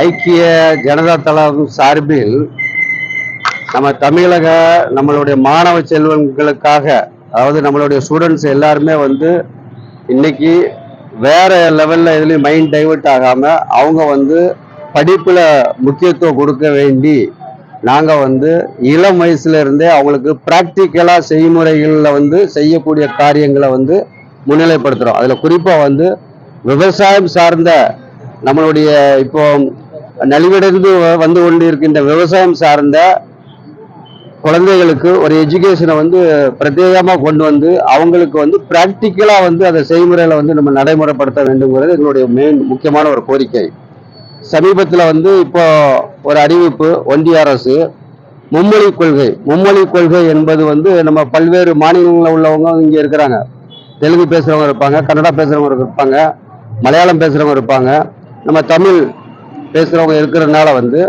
ஐக்கிய ஜனதா தளம் சார்பில் நம்ம தமிழக நம்மளுடைய மாணவ செல்வங்களுக்காக அதாவது நம்மளுடைய ஸ்டூடெண்ட்ஸ் எல்லாருமே வந்து இன்னைக்கு வேற லெவல்ல எதுலையும் மைண்ட் டைவெர்ட் ஆகாம அவங்க வந்து படிப்புல முக்கியத்துவம் கொடுக்க வேண்டி நாங்க வந்து இளம் வயசுல இருந்தே அவங்களுக்கு பிராக்டிக்கலா செய்முறைகளில் வந்து செய்யக்கூடிய காரியங்களை வந்து முன்னிலைப்படுத்துறோம். அதுல குறிப்பா வந்து விவசாயம் சார்ந்த நம்மளுடைய இப்போ நலிவடைந்து வந்து கொண்டிருக்கின்ற விவசாயம் சார்ந்த குழந்தைகளுக்கு ஒரு எஜுகேஷனை வந்து பிரத்யேகமாக கொண்டு வந்து அவங்களுக்கு வந்து ப்ராக்டிக்கலாக வந்து அதை செய்முறையில் வந்து நம்ம நடைமுறைப்படுத்த வேண்டுங்கிறது எங்களுடைய மெயின் முக்கியமான ஒரு கோரிக்கை. சமீபத்தில் வந்து இப்போ ஒரு அறிவிப்பு ஒன்றிய அரசு மும்மொழி கொள்கை மும்மொழி கொள்கை என்பது வந்து நம்ம பல்வேறு மாநிலங்களில் உள்ளவங்க இங்கே இருக்கிறாங்க. தெலுங்கு பேசுகிறவங்க இருப்பாங்க கன்னடா பேசுகிறவங்க இருப்பாங்க மலையாளம் பேசுகிறவங்க இருப்பாங்க. நம்ம தமிழ் பேசுகிறவங்க இருக்கிறதுனால வந்து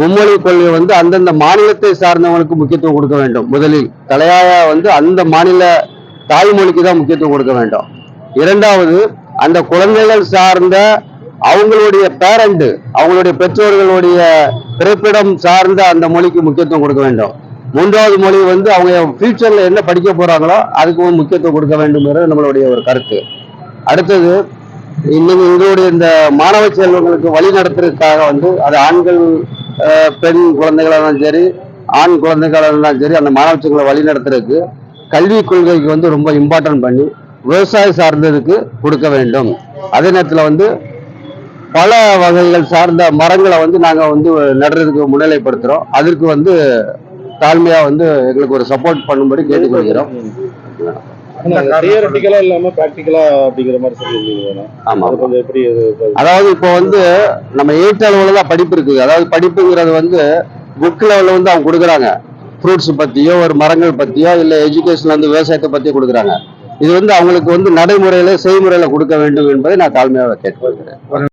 மும்மொழி கொள்கை வந்து அந்தந்த மாநிலத்தை சார்ந்தவங்களுக்கு முக்கியத்துவம் கொடுக்க வேண்டும். முதலில் தலையாய வந்து அந்த மாநில தாய்மொழிக்கு தான் முக்கியத்துவம் கொடுக்க வேண்டும். இரண்டாவது அந்த குழந்தைகள் சார்ந்த அவங்களுடைய பேரண்ட் அவங்களுடைய பெற்றோர்களுடைய பிறப்பிடம் சார்ந்த அந்த மொழிக்கு முக்கியத்துவம் கொடுக்க வேண்டும். மூன்றாவது மொழி வந்து அவங்க ஃபியூச்சரில் என்ன படிக்க போகிறாங்களோ அதுக்கு முக்கியத்துவம் கொடுக்க வேண்டும்ங்கிறது நம்மளுடைய ஒரு கருத்து. அடுத்தது இன்னும் எங்களுடைய இந்த மாணவ செல்வங்களுக்கு வழி நடத்துறதுக்காக வந்து அது ஆண்கள் பெண் குழந்தைகளாக இருந்தாலும் சரி ஆண் குழந்தைகளாக இருந்தாலும் சரி அந்த மாணவ செல்வங்களை வழி நடத்துறதுக்கு கல்விக் கொள்கைக்கு வந்து ரொம்ப இம்பார்ட்டன்ட் பண்ணி விவசாயம் சார்ந்ததுக்கு கொடுக்க வேண்டும். அதே நேரத்தில் வந்து பல வகைகள் சார்ந்த மரங்களை வந்து நாங்கள் வந்து நடுறதுக்கு முன்னிலைப்படுத்துகிறோம் அதற்கு வந்து தாழ்மையாக வந்து எங்களுக்கு ஒரு சப்போர்ட் பண்ணும்படி கேட்டுக்கொள்கிறோம். தியரட்டிக்கலா இல்லாம பிராக்டிக்கலா அப்படிங்கிற மாதிரி சொல்லியிருந்தீங்க கொஞ்சம் எப்படி அதாவது இப்போ வந்து நம்ம எயிட் லெவலில் தான் படிப்பு இருக்குது. அதாவது படிப்புங்கிறது வந்து புக் லெவலில் வந்து அவங்க கொடுக்குறாங்க. ஃப்ரூட்ஸ் பற்றியோ ஒரு மரங்கள் பற்றியோ இல்லை எஜுகேஷன் வந்து விவசாயத்தை பற்றியோ கொடுக்குறாங்க. இது வந்து அவங்களுக்கு வந்து நடைமுறையில் செய்முறையில் கொடுக்க வேண்டும் என்பதை நான் தாழ்மையாக கேட்டுக்கொள்கிறேன்.